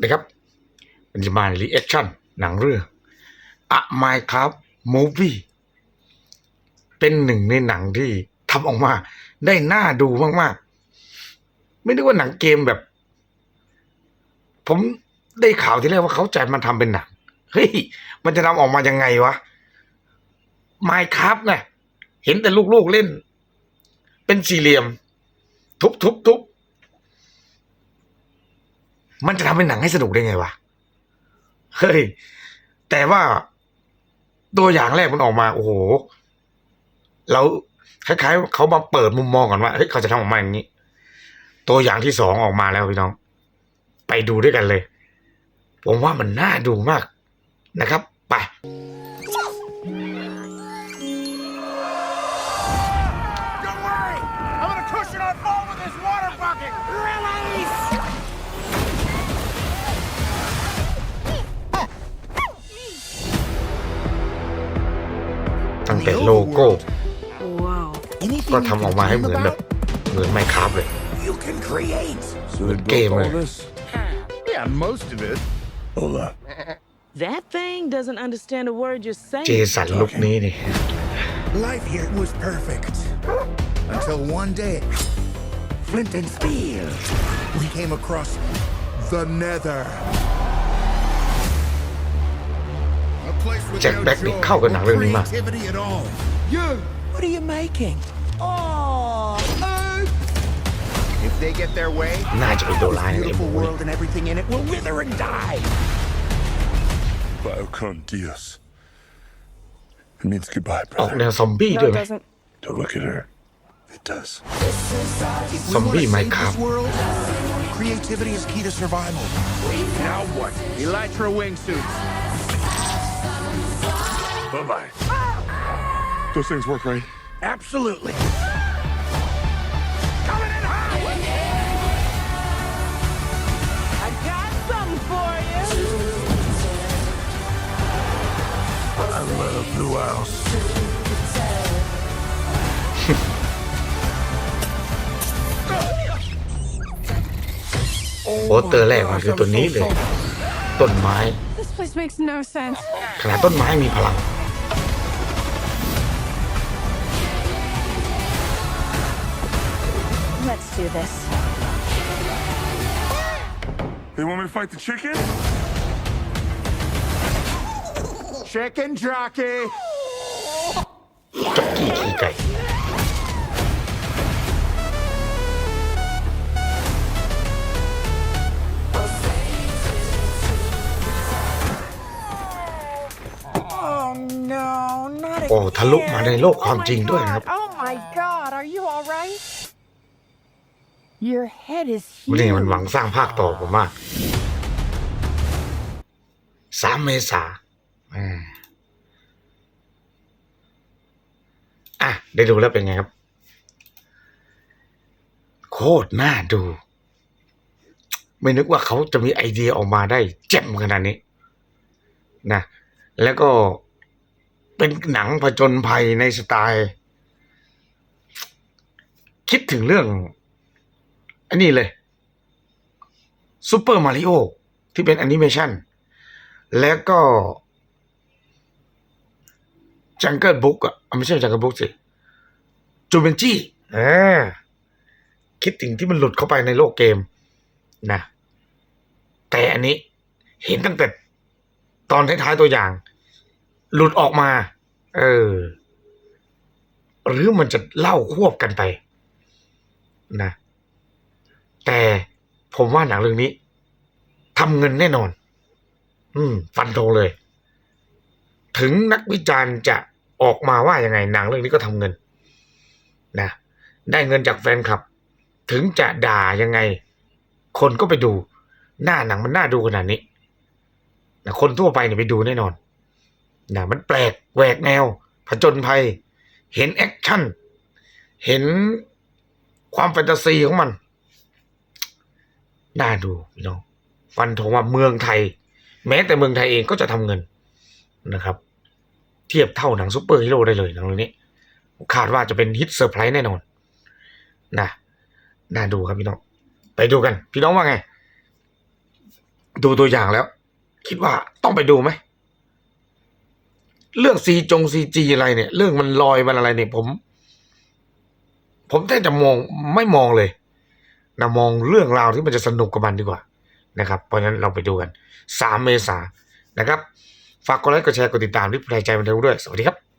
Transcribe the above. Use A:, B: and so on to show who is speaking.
A: นะครับมันจะมารีแอคชั่นหนังเรื่องอะไมครับมูฟี่เป็นหนึ่งในหนังที่ทำออกมา ได้น่าดูมาก ๆ ไม่ได้ว่าหนังเกมแบบ ผมได้ข่าวที่แรกว่าเขาจะมาทำเป็นหนัง เฮ้ย มันจะทำออกมายังไงวะไมครับไงเห็นแต่ลูก ๆ เล่น เป็นสี่เหลี่ยม ทุบทุบทุบ มันจะทำเป็นหนังให้สนุกได้ไงวะเฮ้ยแต่ว่าตัวอย่างแรกมันออกมา โอ้โหแล้วคล้ายๆเขามาเปิดมุมมองก่อนว่าเฮ้ยเขาจะทำออกมาอย่างนี้ ตัวอย่างที่สองออกมาแล้วพี่น้อง ไปดูด้วยกันเลย ผมว่ามันน่าดูมากนะครับ ไป แต่โลโก้
B: Wow.
A: ก็ทำออกมาให้เหมือนแบบ เหมือนไมครับเลย
C: You can create!
D: So they
A: Game,
D: built all
A: man.
D: this?
C: Yeah, most of it.
D: Hold on.
B: That thing doesn't understand a word you're
A: เจ
B: saying.
A: สันลุคนี้นี่
C: Life here was perfect. Until one day, Flint and Steel, we came across the Nether. A place with
A: Jack
C: no
A: Black นี่
C: joy
A: เข้ากับหนังเรื่องนี้มาก
C: creativity at all. You! What are you making? Oh! If they get their way,
A: น่าจะเป็นตัว
C: this
A: ร้ายใน
C: beautiful
A: มู
C: world and everything in it will wither and die.
D: Biocon Dios. It means goodbye,
A: ออก
D: brother.
A: แนวซอมบี้
B: No,
A: ด้วย
B: it
A: ไหม
B: doesn't.
D: Don't look at her. It does.
C: If we
A: Zombie
C: wanna save
A: Minecraft.
C: this world, creativity is key to survival. Now what? Elytra wingsuits.
D: Bye bye. Those things work, right?
C: Absolutely. Coming in hot.
B: I got something for you.
D: I love Blue House.
A: โปสเตอร์แรกมันคือตัวนี้เลย ต้นไม้
E: This place makes no sense.
A: ขนาดต้นไม้มีพลัง
E: Let's do this.
D: They want me to fight the chicken?
C: Chicken jockey.
A: จ็อกกี้ขี่ไก่
E: Oh no, not
A: โอ้ทะลุมาในโลกความจริงด้วยนะครับ
E: Oh my god, Your head is
A: นี่มัน
E: huge.
A: หวังสร้างภาคต่อผมมากสามเมษาอ่าอะ ได้ดูแล้วเป็นไงครับ โคตรน่าดู ไม่นึกว่าเขาจะมีไอเดียออกมาได้เจ็มขนาดนี้นะ แล้วก็เป็นหนังผจญภัยในสไตล์ คิดถึงเรื่อง อันนี้เลยซูเปอร์มาริโอที่เป็นแอนิเมชันแล้วก็จังเกิลบุ๊กอะไม่ใช่จังเกิลบุ๊กสิจูเบนจี้อ่าคิดถึงที่มันหลุดเข้าไปในโลกเกมนะ แต่อันนี้เห็นตั้งแต่ตอนท้ายๆตัวอย่าง หลุดออกมา เออ หรือมันจะเล่าควบกันไป นะ แต่ผมว่าหนังเรื่องนี้ทำเงินแน่นอน อืม ฟันธงเลย ถึงนักวิจารณ์จะออกมาว่ายังไงหนังเรื่องนี้ก็ทำเงิน นะ ได้เงินจากแฟนคลับ ถึงจะด่ายังไง คนก็ไปดู หน้าหนังมันน่าดูขนาดนี้นะคนทั่วไปเนี่ยไปดูแน่นอนนะมันแปลกแหวกแนว ผจญภัย เห็นแอคชั่น เห็นความแฟนตาซีของมัน น่าดูพี่น้องฟันธงว่าเมืองไทย แม้แต่เมืองไทยเองก็จะทำเงินนะครับ เทียบเท่าหนังซูเปอร์ฮีโร่ได้เลยหนังเรื่องนี้คาดว่าจะเป็นฮิตเซอร์ไพรส์แน่นอนนะน่าดูครับพี่น้อง ไปดูกัน พี่น้องว่าไง ดูตัวอย่างแล้ว คิดว่าต้องไปดูไหมเรื่องซีจงซีจีอะไรเนี่ย เรื่องมันลอยมันอะไรเนี่ยผม ผมแทบจะมองไม่มองเลย นะมองเรื่องราวที่มันจะสนุกกับมันดีกว่านะครับ เพราะฉะนั้นเราไปดูกัน 3 เมษายนนะครับ ฝากกดไลค์กดแชร์กดติดตามที่ผู้ใดใจบันเทิงด้วย สวัสดีครับ